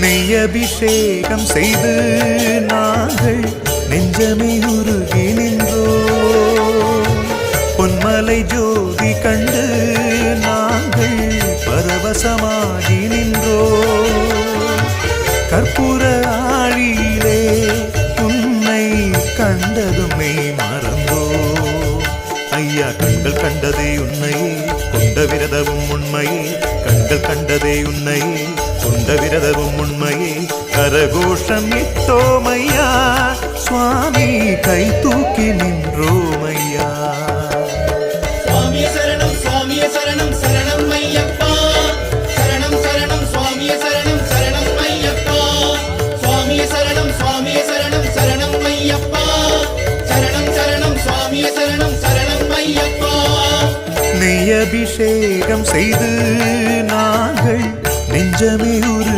நெய் அபிஷேகம் செய்து நாங்கள் நெஞ்சமே உருகி நின்றோம் பொன்மலை ஜோதி கண்டு நாங்கள் பரவசமாகி நின்றோம் கற்பூர ஆழியிலே உன்னை கண்டதும் மறந்தோ. ஐயா கண்கள் கண்டதே உன்னை கொண்ட விரதமும் உண்மையே கண்கள் கண்டதே உன்னை கொண்ட விரதமும் உண்மையே. கரகோஷம் இட்டோமையா. சுவாமி கை தூக்கி நின்றோமையா. சுவாமிய சரணம் சுவாமிய சரணம் சரணம் ஐயப்பா. சரணம் சரணம் சுவாமிய சரணம் சரணம் ஐயப்பா. சுவாமிய சரணம் சுவாமிய சரணம் சரணம் ஐயப்பா. சரணம் சரணம் சுவாமிய சரணம் சரணம் ஐயப்பா. நெய் அபிஷேகம் செய்து நாங்கள் நெஞ்சமே உரு